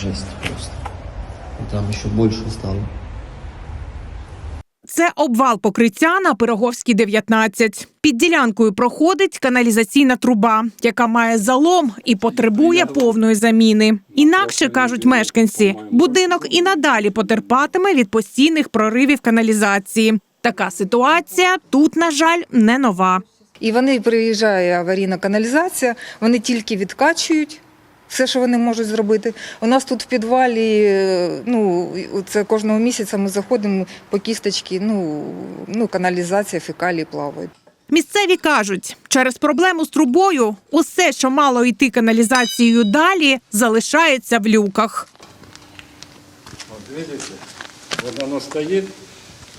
жесть просто. Там еще больше стало. Це обвал покриття на Пироговській 19. Під ділянкою проходить каналізаційна труба, яка має залом і потребує повної заміни. Інакше кажуть мешканці, будинок і надалі потерпатиме від постійних проривів каналізації. Така ситуація тут, на жаль, не нова. І вони приїжджає аварійна каналізація, вони тільки відкачують. Все, що вони можуть зробити. У нас тут в підвалі, е, ну це кожного місяця ми заходимо по кісточки, ну, ну каналізація, фекалії плавають. Місцеві кажуть, через проблему з трубою усе, що мало йти каналізацією далі, залишається в люках. Вот видите, вот оно стоит,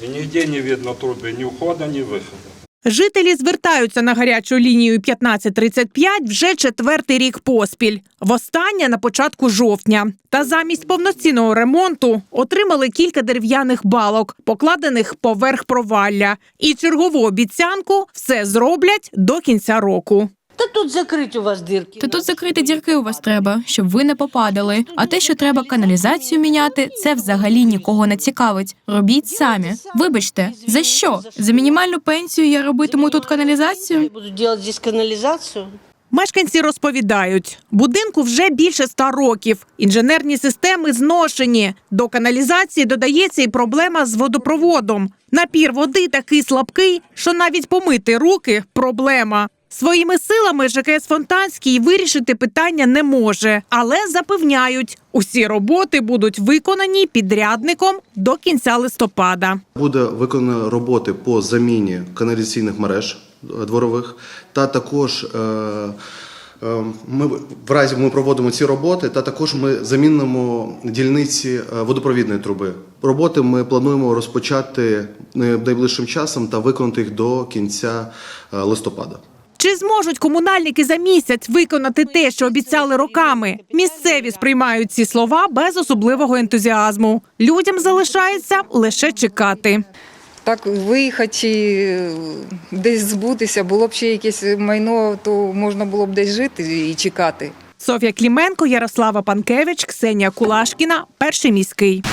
и нигде не видно трубы, ни входа, ни выхода. Жителі звертаються на гарячу лінію 1535 вже четвертий рік поспіль. Востаннє на початку жовтня. Та замість повноцінного ремонту отримали кілька дерев'яних балок, покладених поверх провалля. І чергову обіцянку все зроблять до кінця року. Та тут закрить у вас дирки. То тут закрити дірки у вас треба, щоб ви не попадали. А те, що треба каналізацію міняти, це взагалі нікого не цікавить. Робіть самі. Вибачте, за що? За мінімальну пенсію я робитиму тут каналізацію? Буду здесь канализацию. Мешканці розповідають, будинку вже більше ста років. Інженерні системи зношені. До каналізації додається і проблема з водопроводом. Напір води такий слабкий, що навіть помити руки проблема. Своїми силами ЖКС Фонтанський вирішити питання не може, але запевняють, усі роботи будуть виконані підрядником до кінця листопада. Буде виконано роботи по заміні каналізаційних мереж е, дворових, та також е, е, ми в разі ми проводимо ці роботи, та також ми замінимо дільниці водопровідної труби. Роботи ми плануємо розпочати найближчим часом та виконати їх до кінця листопада. Чи зможуть комунальники за місяць виконати те, що обіцяли роками? Місцеві сприймають ці слова без особливого ентузіазму. Людям залишається лише чекати. Так виїхати, е, десь збутися, було б ще якесь майно, то можна було б десь жити і чекати. Софія Кліменко, Ярослава Панкевич, Ксенія Кулашкіна, перший міський.